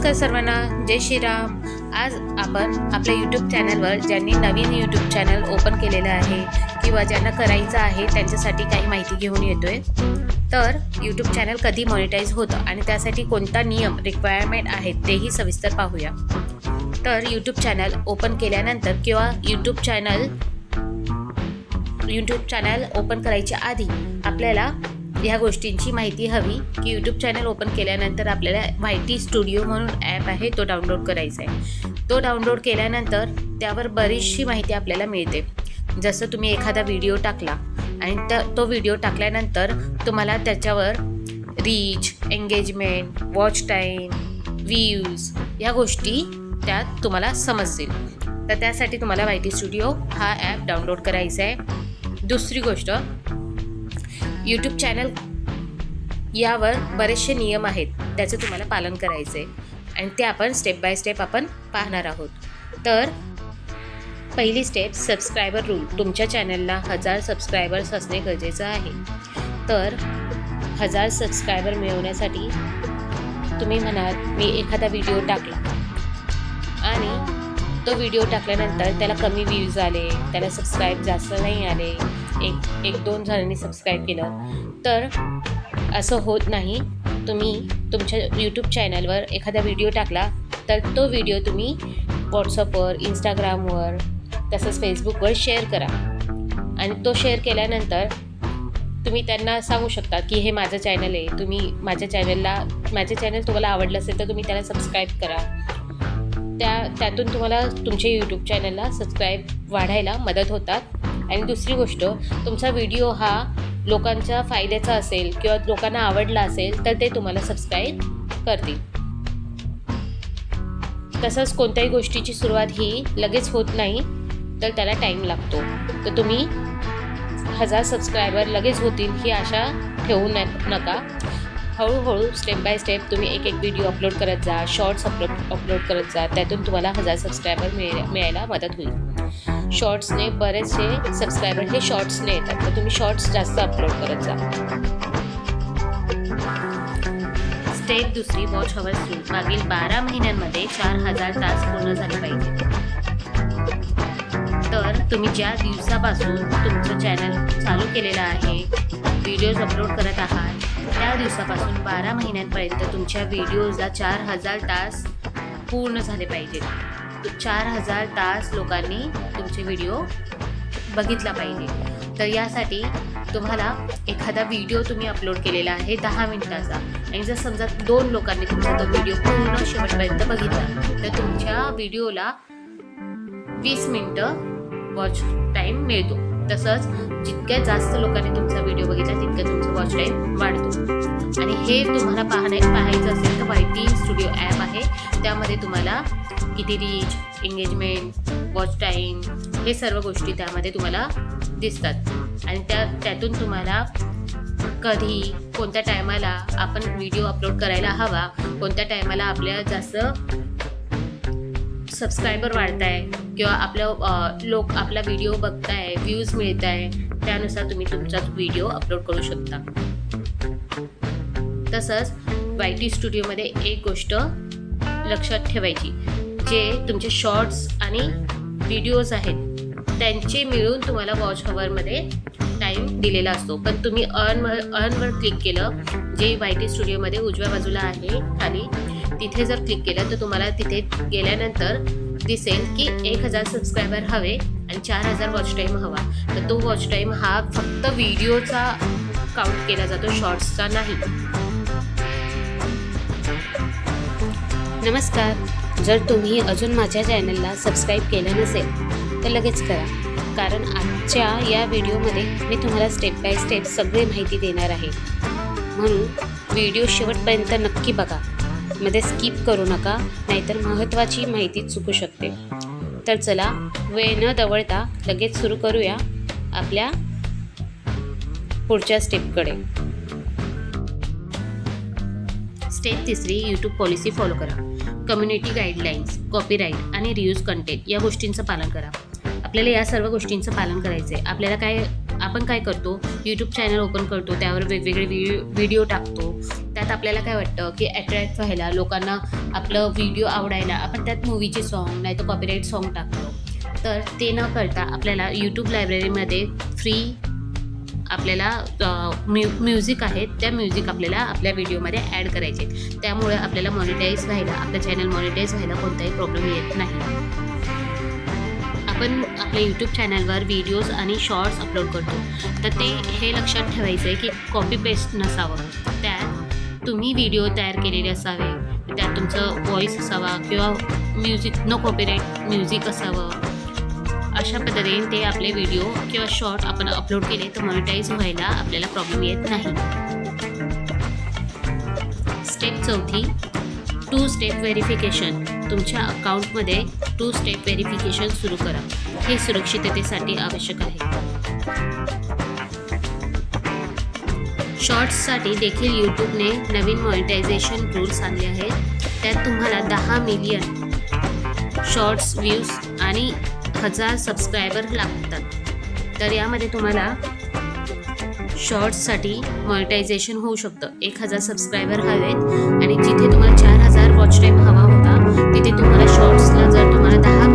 नमस्कार सर्वांना जय श्रीराम. आज आपण आपल्या यूट्यूब चॅनलवर ज्यांनी नवीन यूट्यूब चॅनल ओपन केलेलं आहे किंवा ज्यांना करायचं आहे त्यांच्यासाठी काही माहिती घेऊन येतोय. तर यूट्यूब चॅनल कधी मॉनिटाईज होतं आणि त्यासाठी कोणता नियम रिक्वायरमेंट आहेत तेही सविस्तर पाहूया. तर यूट्यूब चॅनल ओपन केल्यानंतर किंवा YouTube channel YouTube channel open करायच्या आधी आपल्याला ह्या गोष्टींची माहिती हवी की यूट्यूब चॅनल ओपन केल्यानंतर आपल्याला व्हायटी स्टुडिओ म्हणून ॲप आहे तो डाउनलोड करायचा आहे. तो डाउनलोड केल्यानंतर त्यावर बरीचशी माहिती आपल्याला मिळते. जसं तुम्ही एखादा व्हिडिओ टाकला आणि त्या तो व्हिडिओ टाकल्यानंतर तुम्हाला त्याच्यावर reach engagement watch time views या गोष्टी त्यात तुम्हाला समजतील. तर त्यासाठी तुम्हाला वाय टी स्टुडिओ हा ॲप डाउनलोड करायचा आहे. दुसरी गोष्ट यूट्यूब चॅनल यावर बरेचसे नियम आहेत. त्याचं तुम्हाला पालन करायचं आहे आणि ते आपण स्टेप बाय स्टेप आपण पाहणार आहोत. तर पहिली स्टेप सबस्क्रायबर रूल तुमच्या चॅनलला हजार सबस्क्रायबर्स असणे गरजेचं आहे. तर हजार सबस्क्रायबर मिळवण्यासाठी तुम्ही म्हणाल मी एखादा व्हिडिओ टाकला. आणि तो व्हिडिओ टाकल्यानंतर त्याला कमी व्ह्यूज आले त्याला सबस्क्राईब जास्त नाही आले एक एक दोन जणांनी सबस्क्राईब केलं तर असं होत नाही. तुम्ही तुमच्या यूट्यूब चॅनलवर एखादा व्हिडिओ टाकला तर तो व्हिडिओ तुम्ही व्हॉट्सअपवर इंस्टाग्रामवर तसंच फेसबुकवर शेअर करा. आणि तो शेअर केल्यानंतर तुम्ही त्यांना सांगू शकता की हे माझं चॅनल आहे. तुम्ही माझ्या चॅनलला माझे चॅनल तुम्हाला आवडलं असेल तर तुम्ही त्याला सबस्क्राईब करा. त्या त्यातून तुम्हाला तुमच्या यूट्यूब चॅनलला सबस्क्राईब वाढायला मदत होतात. आणि दुसरी गोष्ट तुमचा व्हिडिओ हा लोकांच्या फायद्याचा असेल किंवा लोकांना आवडला असेल तर ते तुम्हाला सबस्क्राईब करतील. तसंच कोणत्याही गोष्टीची सुरुवात ही लगेच होत नाही तर त्याला टाईम लागतो. तर तुम्ही हजार सबस्क्रायबर लगेच होतील ही आशा ठेवू न नका. हळूहळू स्टेप बाय स्टेप तुम्ही एक एक व्हिडिओ अपलोड करत जा शॉर्ट्स अपलोड अपलोड करत जा त्यातून तुम्हाला हजार सबस्क्रायबर मिळ मिळायला मदत होईल. शॉर्ट्सने बरेचसे सबस्क्रायबर हे शॉर्ट्सने येतात. तर तुम्ही शॉर्ट्स जास्त अपलोड करत जा. स्टेप दुसरी वॉच हवर सुरू मागील बारा महिन्यांमध्ये चार हजार तास पूर्ण झाले पाहिजे. तर तुम्ही ज्या दिवसापासून तुमचं चॅनल चालू केलेलं आहे व्हिडिओज अपलोड करत आहात त्या दिवसापासून बारा महिन्यांपर्यंत तुमच्या व्हिडिओजला चार हजार तास पूर्ण झाले पाहिजेत. चार हजार तास लोकांनी तुमचे व्हिडिओ बघितला पाहिजे. तर यासाठी तुम्हाला एखादा व्हिडिओ तुम्ही अपलोड केलेला आहे दहा मिनिटाचा. आणि जर समजा दोन लोकांनी तुमचा तो व्हिडिओ पूर्ण शेवटपर्यंत बघितला तर तुमच्या व्हिडिओला वीस मिनटं वॉच टाईम मिळतो. तसंच जितक्या जास्त लोकांनी तुमचा व्हिडिओ बघितला तितकं तुमचं वॉच टाईम वाढतो. आणि हे तुम्हाला पाहण्या पाहायचं असेल तर वायटी स्टुडिओ ॲप आहे. त्यामध्ये तुम्हाला किती रीच एंगेजमेंट वॉच टाईम हे सर्व गोष्टी त्यामध्ये तुम्हाला दिसतात. आणि त्या त्यातून तुम्हाला कधी कोणत्या टायमाला आपण व्हिडिओ अपलोड करायला हवा कोणत्या टायमाला आपल्या जास्त सबस्क्रायबर वाढत आहे किंवा आपलं लोक आपला व्हिडिओ बघताय व्ह्यूज मिळत आहे त्यानुसार तुम्ही तुमचा व्हिडिओ अपलोड करू शकता. तसंच वाय टी स्टुडिओमध्ये एक गोष्ट लक्षात ठेवायची जे तुमचे शॉर्ट्स आणि व्हिडिओज आहेत त्यांचे मिळून तुम्हाला वॉच हवरमध्ये टाईम दिलेला असतो. पण तुम्ही अर्नवर अर्नवर क्लिक केलं जे वाय टी स्टुडिओमध्ये उजव्या बाजूला आहे खाली तिथे जर क्लिक केलं तर तुम्हाला तिथे गेल्यानंतर दिसेल की एक हजार सबस्क्रायबर हवे आणि चार हजार वॉच टाईम हवा. तर तो वॉच टाईम हा फक्त व्हिडिओचा काउंट केला जातो शॉर्ट्सचा नाही. नमस्कार. जर तुम्ही अजून माझ्या चॅनलला सबस्क्राईब केलं नसेल तर लगेच करा. कारण आजच्या या व्हिडिओमध्ये मी तुम्हाला स्टेप बाय स्टेप सगळी माहिती देणार आहे. म्हणून व्हिडिओ शेवटपर्यंत नक्की बघा. मध्ये स्किप करू नका नाहीतर महत्त्वाची माहिती चुकू शकते. तर चला वेळ न दवळता लगेच सुरू करूया आपल्या पुढच्या स्टेपकडे स्टेप तिसरी यूट्यूब पॉलिसी फॉलो करा. कम्युनिटी गाईडलाईन्स कॉपीराईट आणि रियूज कंटेंट या गोष्टींचं पालन करा. आपल्याला या सर्व गोष्टींचं पालन करायचं आहे आपल्याला काय आपण काय करतो? यूट्यूब चॅनल ओपन करतो त्यावर वेगवेगळे व्हिडिओ व्हिडिओ टाकतो. त्यात आपल्याला काय वाटतं की अट्रॅक्ट व्हायला लोकांना आपलं व्हिडिओ आवडायला आपण त्यात मूवीचे सॉन्ग नाही तर कॉपीराईट सॉन्ग टाकतो. तर ते न करता आपल्याला यूट्यूब लायब्ररीमध्ये फ्री आपल्याला म्यू म्यु म्युझिक आहेत त्या म्युझिक आपल्याला आपल्या व्हिडिओमध्ये ॲड करायचे. आहेत. त्यामुळे आपल्याला मॉनिटाईज व्हायला आपलं चॅनल मॉनिटाईज व्हायला कोणताही प्रॉब्लेम येत नाही. आपण आपल्या यूट्यूब चॅनलवर व्हिडिओज आणि शॉर्ट्स अपलोड करतो. तर ते हे लक्षात ठेवायचं आहे की कॉपी पेस्ट नसावं. तुम्ही व्हिडिओ तयार केलेले असावे त्यात तुमचं व्हॉईस असावा किंवा म्युझिक नो कॉपीराईट म्युझिक असावं. अशा पद्धतीने ते आपले व्हिडिओ किंवा शॉर्ट आपण अपलोड केले तर मॉनिटाईज व्हायला आपल्याला प्रॉब्लेम येत नाही. स्टेप चौथी टू स्टेप व्हेरिफिकेशन तुमच्या अकाउंटमध्ये टू स्टेप व्हेरिफिकेशन सुरू करा. हे सुरक्षिततेसाठी आवश्यक आहे. शॉर्ट्ससाठी देखील यूट्यूबने नवीन मॉनिटायझेशन रूल्स आणले आहेत. त्यात तुम्हाला दहा मिलियन शॉर्ट्स व्ह्यूज आणि हजार सबस्क्रायबर लागतात. तर यामध्ये तुम्हाला शॉर्ट्ससाठी मॉनिटायझेशन होऊ शकतं. एक हजार सबस्क्रायबर हवेत आणि जिथे तुम्हाला चार हजार वॉच टाईम हवा होता तिथे तुम्हाला शॉर्ट्सला जर तुम्हाला दहा